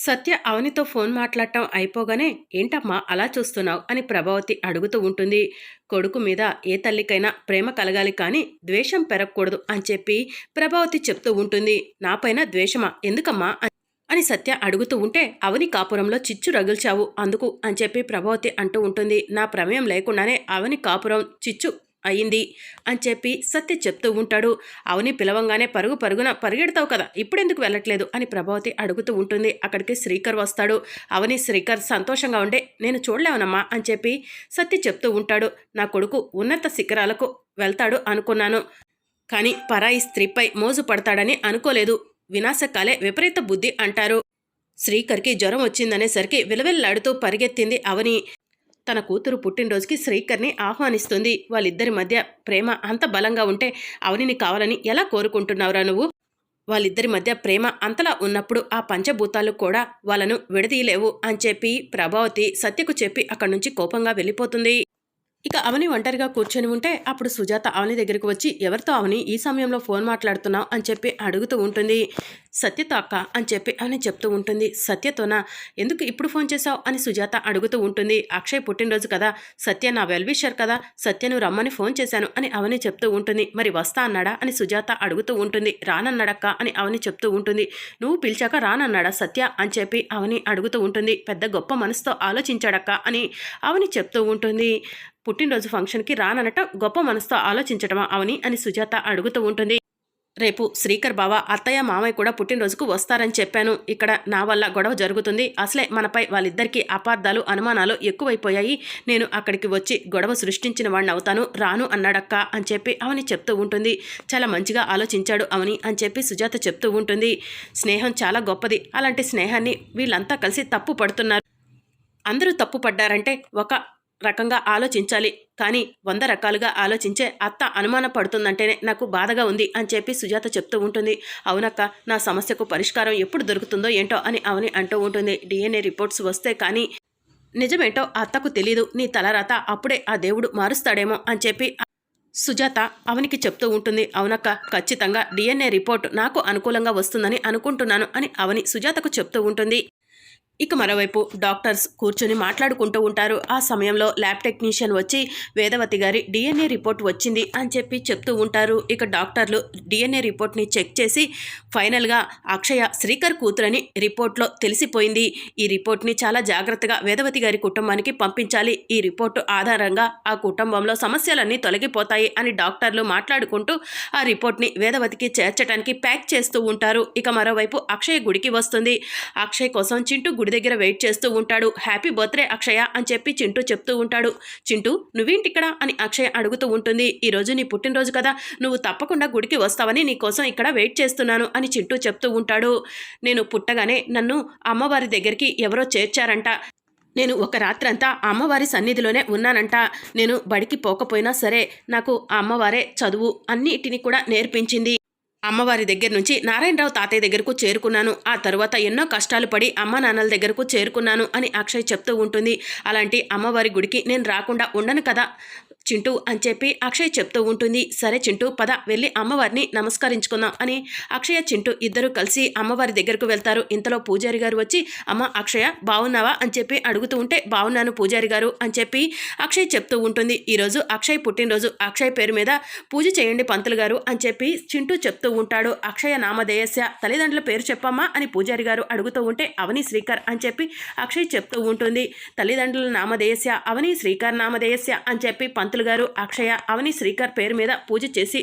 సత్య అవనితో phone మాట్లాడటం అయిపోగానే ఏంటమ్మా అలా చూస్తున్నావు? అని ప్రభావతి అడుగుతూ ఉంటుంది. కొడుకు మీద ఏ తల్లికైనా ప్రేమ కలగాలి కానీ ద్వేషం పెరగకూడదు అని చెప్పి ప్రభావతి చెప్తూ ఉంటుంది. నాపైన ద్వేషమా? ఎందుకమ్మా? అని- అని సత్య అడుగుతూ ఉంటే అవని కాపురంలో చిచ్చు రగుల్చావు అందుకు అని చెప్పి ప్రభావతి అంటూ ఉంటుంది. నా ప్రమేయం లేకుండానే అవని కాపురం చిచ్చు అయింది అని చెప్పి సత్య చెప్తూ ఉంటాడు. అవని పిలవంగానే పరుగు పరుగున పరిగెడతావు కదా ఇప్పుడెందుకు వెళ్ళట్లేదు అని ప్రభావతి అడుగుతూ ఉంటుంది. అక్కడికి శ్రీకర్ వస్తాడు. అవని శ్రీకర్ సంతోషంగా ఉండే నేను చూడలేవనమ్మా అని చెప్పి సత్య చెప్తూ ఉంటాడు. నా కొడుకు ఉన్నత శిఖరాలకు వెళ్తాడు అనుకున్నాను. కానీ పరాయి స్త్రీపై మోజు పడతాడని అనుకోలేదు. వినాశకాలే విపరీత బుద్ధి అంటారు. శ్రీకర్కి జ్వరం వచ్చిందనేసరికి విలవిల్లాడుతూ పరిగెత్తింది అవని. తన కూతురు పుట్టినరోజుకి శ్రీకర్ని ఆహ్వానిస్తుంది. వాళ్ళిద్దరి మధ్య ప్రేమ అంత బలంగా ఉంటే అవనిని కావాలని ఎలా కోరుకుంటున్నావురా నువ్వు? వాళ్ళిద్దరి మధ్య ప్రేమ అంతలా ఉన్నప్పుడు ఆ పంచభూతాలు కూడా వాళ్ళను విడదీయలేవు అని చెప్పి ప్రభావతి సత్యకు చెప్పి అక్కడి నుంచి కోపంగా వెళ్ళిపోతుంది. ఇక అవని ఒంటరిగా కూర్చొని ఉంటే అప్పుడు సుజాత అవని దగ్గరికి వచ్చి ఎవరితో అవని? ఈ సమయంలో ఫోన్ మాట్లాడుతున్నావు అని చెప్పి అడుగుతూ ఉంటుంది. సత్యతో అక్క అని చెప్పి అవని చెప్తూ ఉంటుంది. సత్యతోనా? ఎందుకు ఇప్పుడు ఫోన్ చేశావు? అని సుజాత అడుగుతూ ఉంటుంది. అక్షయ్ పుట్టినరోజు కదా. సత్య నా వెల్విషర్ కదా. సత్యను రమ్మని ఫోన్ చేశాను అని అవని చెప్తూ ఉంటుంది. మరి వస్తా అన్నాడా? అని సుజాత అడుగుతూ ఉంటుంది. రానన్నాడక్క అని అవని చెప్తూ ఉంటుంది. నువ్వు పిలిచాక రానన్నాడా సత్య? అని చెప్పి అవని అడుగుతూ ఉంటుంది. పెద్ద గొప్ప మనసుతో ఆలోచించాడక్క అని అవని చెప్తూ ఉంటుంది. పుట్టినరోజు ఫంక్షన్కి రాననట గొప్ప మనసుతో ఆలోచించటమా అవని అని సుజాత అడుగుతూ ఉంటుంది. రేపు శ్రీకర్ బావ అత్తయ్య మామయ్య కూడా పుట్టినరోజుకు వస్తారని చెప్పాను. ఇక్కడ నా వల్ల గొడవ జరుగుతుంది. అసలే మనపై వాళ్ళిద్దరికీ అపార్థాలు అనుమానాలు ఎక్కువైపోయాయి. నేను అక్కడికి వచ్చి గొడవ సృష్టించిన వాడిని అవుతాను రాను అన్నాడక్క అని చెప్పి అవని చెప్తూ ఉంటుంది. చాలా మంచిగా ఆలోచించాడు అవని అని చెప్పి సుజాత చెప్తూ ఉంటుంది. స్నేహం చాలా గొప్పది. అలాంటి స్నేహాన్ని వీళ్ళంతా కలిసి తప్పు పడుతున్నారు అందరూ తప్పు పడ్డారంటే ఒక రకంగా ఆలోచించాలి. కానీ వంద రకాలుగా ఆలోచించే అత్త అనుమాన పడుతుందంటేనే నాకు బాధగా ఉంది అని చెప్పి సుజాత చెప్తూ ఉంటుంది. అవునక్క నా సమస్యకు పరిష్కారం ఎప్పుడు దొరుకుతుందో ఏంటో అని అవని అంటూ ఉంటుంది. డిఎన్ఏ రిపోర్ట్స్ వస్తే కానీ నిజమేంటో అత్తకు తెలీదు. నీ తలరాత అప్పుడే ఆ దేవుడు మారుస్తాడేమో అని చెప్పి సుజాత అవనికి చెప్తూ ఉంటుంది. అవునక్క ఖచ్చితంగా డిఎన్ఏ రిపోర్ట్ నాకు అనుకూలంగా వస్తుందని అనుకుంటున్నాను అని అవని సుజాతకు చెప్తూ ఉంటుంది. ఇక మరోవైపు డాక్టర్స్ కూర్చొని మాట్లాడుకుంటూ ఉంటారు. ఆ సమయంలో ల్యాబ్ టెక్నీషియన్ వచ్చి వేదవతి గారి డిఎన్ఏ రిపోర్ట్ వచ్చింది అని చెప్పి చెప్తూ ఉంటారు. ఇక డాక్టర్లు డిఎన్ఏ రిపోర్ట్ని చెక్ చేసి ఫైనల్గా అక్షయ శ్రీకర్ కూతురని రిపోర్ట్లో తెలిసిపోయింది. ఈ రిపోర్ట్ని చాలా జాగ్రత్తగా వేదవతి గారి కుటుంబానికి పంపించాలి. ఈ రిపోర్టు ఆధారంగా ఆ కుటుంబంలో సమస్యలన్నీ తొలగిపోతాయి అని డాక్టర్లు మాట్లాడుకుంటూ ఆ రిపోర్ట్ని వేదవతికి చేర్చడానికి ప్యాక్ చేస్తూ ఉంటారు. ఇక మరోవైపు అక్షయ్ గుడికి వస్తుంది. అక్షయ్ కోసం చింటూ గుడి దగ్గర వెయిట్ చేస్తూ ఉంటాడు. హ్యాపీ బర్త్డే అక్షయ అని చెప్పి చింటూ చెప్తూ ఉంటాడు. చింటూ నువ్వేంటి ఇక్కడ అని అక్షయ అడుగుతూ ఉంటుంది. ఈ రోజు నీ పుట్టినరోజు కదా. నువ్వు తప్పకుండా గుడికి వస్తావని నీకోసం ఇక్కడ వెయిట్ చేస్తున్నాను అని చింటూ చెప్తూ ఉంటాడు. నేను పుట్టగానే నన్ను అమ్మవారి దగ్గరికి ఎవరో చేర్చారంట. నేను ఒక రాత్రంతా అమ్మవారి సన్నిధిలోనే ఉన్నానంట. నేను బడికి పోకపోయినా సరే నాకు అమ్మవారే చదువు అన్నిటిని కూడా నేర్పించింది. అమ్మవారి దగ్గర నుంచి నారాయణరావు తాతయ్య దగ్గరకు చేరుకున్నాను. ఆ తర్వాత ఎన్నో కష్టాలు పడి అమ్మ నాన్నల దగ్గరకు చేరుకున్నాను అని అక్షయ్ చెప్తూ ఉంటుంది. అలాంటి అమ్మవారి గుడికి నేను రాకుండా ఉండను కదా. చింటూ అని చెప్పి అక్షయ్ చెప్తూ ఉంటుంది. సరే చింటూ పద వెళ్ళి అమ్మవారిని నమస్కరించుకుందాం అని. అక్షయ చింటూ ఇద్దరు కలిసి అమ్మవారి దగ్గరకు వెళ్తారు. ఇంతలో పూజారి గారు వచ్చి అమ్మ అక్షయ బాగున్నావా అని చెప్పి అడుగుతూ ఉంటే బాగున్నాను పూజారి గారు అని చెప్పి అక్షయ్ చెప్తూ ఉంటుంది. ఈరోజు అక్షయ్ పుట్టినరోజు. అక్షయ్ పేరు మీద పూజ చేయండి పంతులు గారు అని చెప్పి చింటూ చెప్తూ ఉంటాడు. అక్షయ నామధేయస్య తల్లిదండ్రుల పేరు చెప్పమ్మా అని పూజారి గారు అడుగుతూ ఉంటే అవని శ్రీకర్ అని చెప్పి అక్షయ్ చెప్తూ ఉంటుంది. తల్లిదండ్రుల నామధేయస్య అవని శ్రీకర్ నామధేయస్య అని చెప్పి పంతులు గారు అక్షయ అవని శ్రీకర్ పేరు మీద పూజ చేసి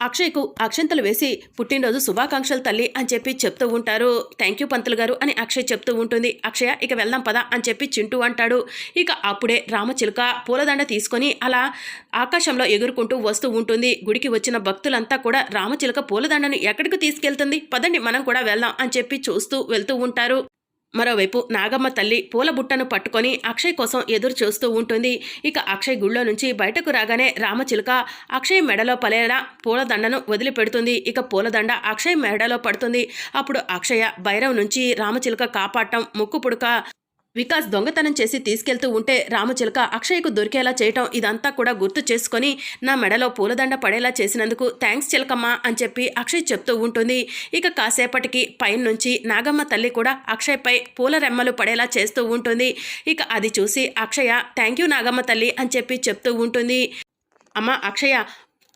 అక్షయ్కు అక్షంతలు వేసి పుట్టినరోజు శుభాకాంక్షలు తల్లి అని చెప్పి చెప్తూ ఉంటారు. థ్యాంక్ యూ పంతులు గారు అని అక్షయ్ చెప్తూ ఉంటుంది. అక్షయ ఇక వెళ్దాం పదా అని చెప్పి చింటూ అంటాడు. ఇక అప్పుడే రామచిలుక పూలదండ తీసుకొని అలా ఆకాశంలో ఎగురుకుంటూ వస్తూ ఉంటుంది. గుడికి వచ్చిన భక్తులంతా కూడా రామచిలుక పూలదండను ఎక్కడికి తీసుకెళ్తుంది? పదండి మనం కూడా వెళ్దాం అని చెప్పి చూస్తూ వెళ్తూ ఉంటారు. మరోవైపు నాగమ్మ తల్లి పూల బుట్టను పట్టుకొని అక్షయ్ కోసం ఎదురు చూస్తూ ఉంటుంది. ఇక అక్షయ్ గుళ్ళో నుంచి బయటకు రాగానే రామచిలుక అక్షయ్ మెడలో పలేలా పూలదండను వదిలిపెడుతుంది. ఇక పూలదండ అక్షయ్ మెడలో పడుతుంది. అప్పుడు అక్షయ భైరవ్ నుంచి రామచిలుక కాపాడటం ముక్కు పుడక వికాస్ దొంగతనం చేసి తీసుకెళ్తూ ఉంటే రామచిలక అక్షయ్కు దొరికేలా చేయటం ఇదంతా కూడా గుర్తు చేసుకొని నా మెడలో పూలదండ పడేలా చేసినందుకు థ్యాంక్స్ చిలకమ్మ అని చెప్పి అక్షయ్ చెప్తూ ఉంటుంది. ఇక కాసేపటికి పైన నుంచి నాగమ్మ తల్లి కూడా అక్షయ్పై పూల రెమ్మలు పడేలా చేస్తూ ఉంటుంది. ఇక అది చూసి అక్షయ థ్యాంక్ యూ నాగమ్మ తల్లి అని చెప్పి చెప్తూ ఉంటుంది. అమ్మ అక్షయ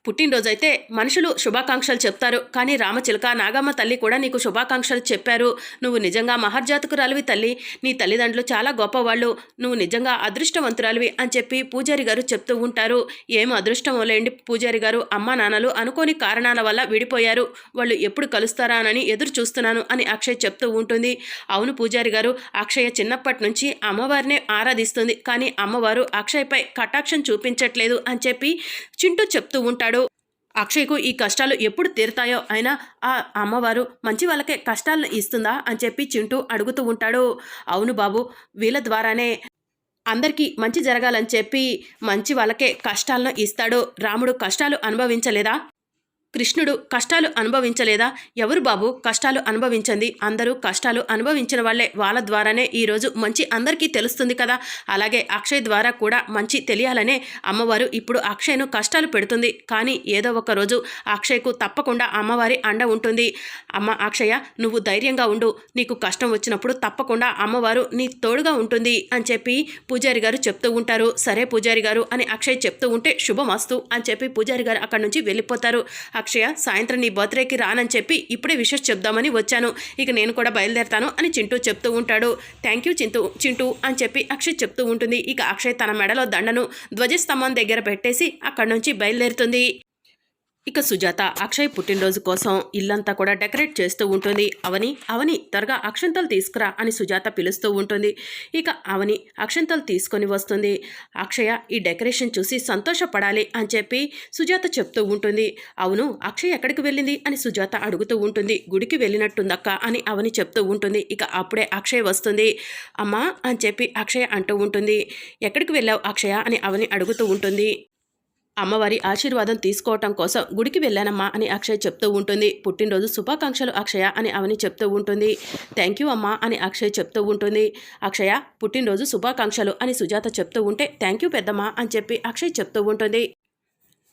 పుట్టినరోజు అయితే మనుషులు శుభాకాంక్షలు చెప్తారు. కానీ రామచిలక నాగమ్మ తల్లి కూడా నీకు శుభాకాంక్షలు చెప్పారు. నువ్వు నిజంగా మహర్జాతకురాలివి తల్లి. నీ తల్లిదండ్రులు చాలా గొప్పవాళ్ళు. నువ్వు నిజంగా అదృష్టవంతురాలివి అని చెప్పి పూజారి గారు చెప్తూ ఉంటారు. ఏం అదృష్టం లేండి పూజారి గారు. అమ్మ నాన్నలు అనుకోని కారణాల వల్ల విడిపోయారు. వాళ్ళు ఎప్పుడు కలుస్తారా అని ఎదురు చూస్తున్నాను అని అక్షయ్ చెప్తూ ఉంటుంది. అవును పూజారి గారు అక్షయ చిన్నప్పటి నుంచి అమ్మవారినే ఆరాధిస్తుంది. కానీ అమ్మవారు అక్షయ్పై కటాక్షం చూపించట్లేదు అని చెప్పి చింటూ చెప్తూ ఉంటాడు. అక్షయ్కు ఈ కష్టాలు ఎప్పుడు తీరుతాయో అయినా ఆ అమ్మవారు మంచి వాళ్ళకే కష్టాలను ఇస్తుందా అని చెప్పి చింటూ అడుగుతూ ఉంటాడు. అవును బాబు వీళ్ళ ద్వారానే అందరికీ మంచి జరగాలని చెప్పి మంచి వాళ్ళకే కష్టాలను ఇస్తాడు. రాముడు కష్టాలు అనుభవించలేదా? కృష్ణుడు కష్టాలు అనుభవించలేదా? ఎవరు బాబు కష్టాలు అనుభవించండి అందరూ కష్టాలు అనుభవించిన వాళ్ళే వాళ్ళ ద్వారానే ఈరోజు మంచి అందరికీ తెలుస్తుంది కదా. అలాగే అక్షయ్ ద్వారా కూడా మంచి తెలియాలనే అమ్మవారు ఇప్పుడు అక్షయ్ను కష్టాలు పెడుతుంది. కానీ ఏదో ఒక రోజు అక్షయ్కు తప్పకుండా అమ్మవారి అండ ఉంటుంది. అమ్మ అక్షయ నువ్వు ధైర్యంగా ఉండు. నీకు కష్టం వచ్చినప్పుడు తప్పకుండా అమ్మవారు నీ తోడుగా ఉంటుంది అని చెప్పి పూజారి గారు చెప్తూ ఉంటారు. సరే పూజారి గారు అని అక్షయ్ చెప్తూ ఉంటే శుభమస్తు అని చెప్పి పూజారి గారు అక్కడి నుంచి వెళ్ళిపోతారు. అక్షయ సాయంత్రం నీ బర్త్డేకి రానని చెప్పి ఇప్పుడే విషెస్ చెప్దామని వచ్చాను. ఇక నేను కూడా బయలుదేరతాను అని చింటూ చెప్తూ ఉంటాడు. థ్యాంక్ యూ చింటూ చింటూ అని చెప్పి అక్షయ్ చెప్తూ ఉంటుంది. ఇక అక్షయ్ తన మెడలో దండను ధ్వజస్తంభం దగ్గర పెట్టేసి అక్కడి నుంచి బయలుదేరుతుంది. ఇక సుజాత అక్షయ్ పుట్టినరోజు కోసం ఇల్లంతా కూడా డెకరేట్ చేస్తూ ఉంటుంది. అవని అవని త్వరగా అక్షంతలు తీసుకురా అని సుజాత పిలుస్తూ ఉంటుంది. ఇక అవని అక్షంతలు తీసుకొని వస్తుంది. అక్షయ ఈ డెకరేషన్ చూసి సంతోషపడాలి అని చెప్పి సుజాత చెప్తూ ఉంటుంది. అవును అక్షయ్ ఎక్కడికి వెళ్ళింది అని సుజాత అడుగుతూ ఉంటుంది. గుడికి వెళ్ళినట్టుందక్క అని అవని చెప్తూ ఉంటుంది. ఇక అప్పుడే అక్షయ్ వస్తుంది. అమ్మా అని చెప్పి అక్షయ అంటూ ఉంటుంది. ఎక్కడికి వెళ్ళావు అక్షయ అని అవని అడుగుతూ ఉంటుంది. అమ్మవారి ఆశీర్వాదం తీసుకోవటం కోసం గుడికి వెళ్ళానమ్మా అని అక్షయ్ చెప్తూ ఉంటుంది. పుట్టినరోజు శుభాకాంక్షలు అక్షయ అని అవని చెప్తూ ఉంటుంది. థ్యాంక్ యూ అమ్మా అని అక్షయ్ చెప్తూ ఉంటుంది. అక్షయ పుట్టినరోజు శుభాకాంక్షలు అని సుజాత చెప్తూ ఉంటే థ్యాంక్ యూ పెద్దమ్మా అని చెప్పి అక్షయ్ చెప్తూ ఉంటుంది.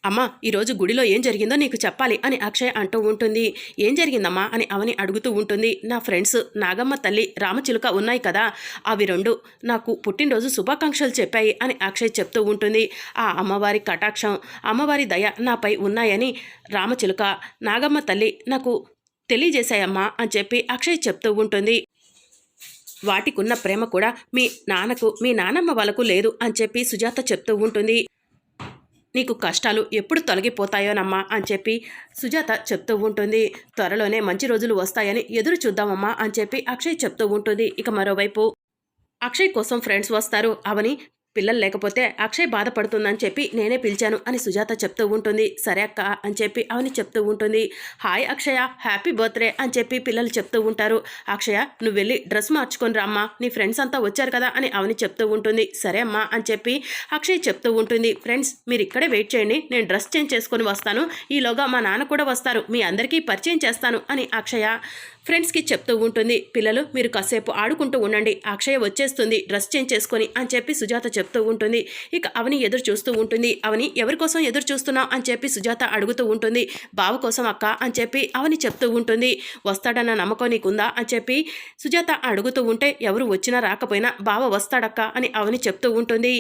అమ్మా ఈరోజు గుడిలో ఏం జరిగిందో నీకు చెప్పాలి అని అక్షయ్ అంటూ ఉంటుంది. ఏం జరిగిందమ్మా అని అవని అడుగుతూ ఉంటుంది. నా ఫ్రెండ్స్ నాగమ్మ తల్లి రామచిలుక ఉన్నాయి కదా అవి రెండు నాకు పుట్టినరోజు శుభాకాంక్షలు చెప్పాయి అని అక్షయ్ చెప్తూ ఉంటుంది. ఆ అమ్మవారి కటాక్షం అమ్మవారి దయ నాపై ఉన్నాయని రామచిలుక నాగమ్మ తల్లి నాకు తెలియజేశాయమ్మా అని చెప్పి అక్షయ్ చెప్తూ ఉంటుంది. వాటికున్న ప్రేమ కూడా మీ నాన్నకు మీ నానమ్మ వాళ్ళకు లేదు అని చెప్పి సుజాత చెప్తూ ఉంటుంది. నీకు కష్టాలు ఎప్పుడు తొలగిపోతాయోనమ్మా అని చెప్పి సుజాత చెప్తూ ఉంటుంది. త్వరలోనే మంచి రోజులు వస్తాయని ఎదురు చూద్దామమ్మా అని చెప్పి అక్షయ్ చెప్తూ ఉంటుంది. ఇక మరోవైపు అక్షయ్ కోసం ఫ్రెండ్స్ వస్తారు. అవని పిల్లలు లేకపోతే అక్షయ్ బాధపడుతుందని చెప్పి నేనే పిలిచాను అని సుజాత చెప్తూ ఉంటుంది. సరే అక్క అని చెప్పి అవని చెప్తూ ఉంటుంది. హాయ్ అక్షయ హ్యాపీ బర్త్డే అని చెప్పి పిల్లలు చెప్తూ ఉంటారు. అక్షయ నువ్వు వెళ్ళి డ్రెస్ మార్చుకొని రామ్మా నీ ఫ్రెండ్స్ అంతా వచ్చారు కదా అని అవని చెప్తూ ఉంటుంది. సరే అమ్మా అని చెప్పి అక్షయ్ చెప్తూ ఉంటుంది. ఫ్రెండ్స్ మీరు ఇక్కడే వెయిట్ చేయండి. నేను డ్రెస్ చేంజ్ చేసుకొని వస్తాను. ఈలోగా మా నాన్న కూడా వస్తారు. మీ అందరికీ పరిచయం చేస్తాను అని అక్షయ ఫ్రెండ్స్కి చెప్తూ ఉంటుంది పిల్లలు మీరు కాసేపు ఆడుకుంటూ ఉండండి అక్షయ వచ్చేస్తుంది డ్రెస్ చేంజ్ చేసుకొని అని చెప్పి సుజాత చెప్తూ ఉంటుంది. ఇక అవని ఎదురు చూస్తూ ఉంటుంది. అవని ఎవరి కోసం ఎదురు చూస్తున్నావు అని చెప్పి సుజాత అడుగుతూ ఉంటుంది. బావ కోసం అక్క? అని చెప్పి అవని చెప్తూ ఉంటుంది. వస్తాడన్న నమ్మకం నీకుందా? అని చెప్పి సుజాత అడుగుతూ ఉంటే ఎవరు వచ్చినా రాకపోయినా బావ వస్తాడక్క? అని అవని చెప్తూ ఉంటుంది.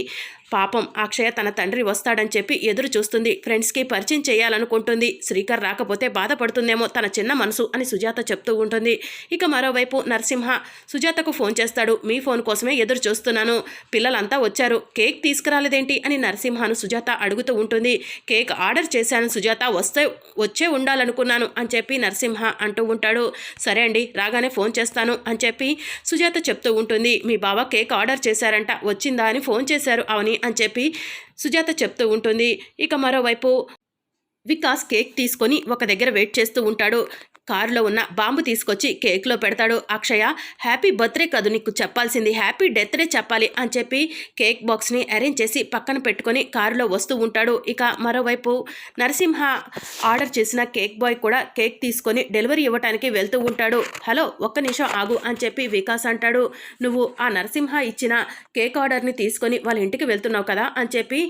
పాపం అక్షయ తన తండ్రి వస్తాడని చెప్పి ఎదురు చూస్తుంది. ఫ్రెండ్స్కి పరిచయం చేయాలనుకుంటుంది. శ్రీకర్ రాకపోతే బాధపడుతుందేమో తన చిన్న మనసు అని సుజాత చెప్తూ ఉంటుంది. ఇక మరోవైపు నరసింహ సుజాతకు ఫోన్ చేస్తాడు. మీ ఫోన్ కోసమే ఎదురు చూస్తున్నాను. పిల్లలంతా వచ్చారు. కేక్ తీసుకురాలేదేంటి అని నరసింహను సుజాత అడుగుతూ ఉంటుంది. కేక్ ఆర్డర్ చేశాను సుజాత. వస్తే వచ్చే ఉండాలనుకున్నాను అని చెప్పి నరసింహ అంటూ ఉంటాడు. సరే అండి రాగానే ఫోన్ చేస్తాను అని చెప్పి సుజాత చెప్తూ ఉంటుంది. మీ బావ కేక్ ఆర్డర్ చేశారంట. వచ్చిందా అని ఫోన్ చేశారు అవని అని చెప్పి సుజాత చెప్తూ ఉంటుంది. ఇక మరోవైపు వికాస్ కేక్ తీసుకొని ఒక దగ్గర వెయిట్ చేస్తూ ఉంటాడు. కారులో ఉన్న బాంబు తీసుకొచ్చి కేక్లో పెడతాడు. అక్షయ హ్యాపీ బర్త్డే కాదు నీకు చెప్పాల్సింది. హ్యాపీ డెత్ డే చెప్పాలి అని చెప్పి కేక్ బాక్స్ని అరేంజ్ చేసి పక్కన పెట్టుకొని కారులో వస్తూ ఉంటాడు. ఇక మరోవైపు నరసింహ ఆర్డర్ చేసిన కేక్ బాయ్ కూడా కేక్ తీసుకొని డెలివరీ ఇవ్వడానికి వెళ్తూ ఉంటాడు. హలో ఒక్క నిమిషం ఆగు అని చెప్పి వికాస్ అంటాడు. నువ్వు ఆ నరసింహ ఇచ్చిన కేక్ ఆర్డర్ని తీసుకొని వాళ్ళ ఇంటికి వెళ్తున్నావు కదా అని చెప్పి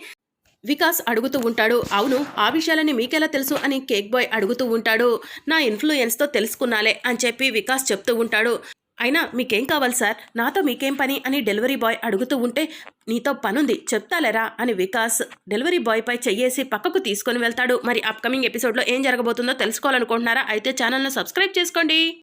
వికాస్ అడుగుతూ ఉంటాడు అవును ఆ విషయాలని మీకెలా తెలుసు? అని కేక్ బాయ్ అడుగుతూ ఉంటాడు నా ఇన్ఫ్లుయెన్స్తో తెలుసుకున్నాలే అని చెప్పి వికాస్ చెప్తూ ఉంటాడు అయినా మీకేం కావాలి సార్? నాతో మీకేం పని? అని డెలివరీ బాయ్ అడుగుతూ ఉంటే నీతో పనుంది చెప్తాలేరా? అని వికాస్ డెలివరీ బాయ్ పై చెయ్యేసి పక్కకు తీసుకొని వెళ్తాడు. మరి అప్కమింగ్ ఎపిసోడ్లో ఏం జరగబోతుందో తెలుసుకోవాలనుకుంటున్నారా? అయితే ఛానల్ను సబ్స్క్రైబ్ చేసుకోండి.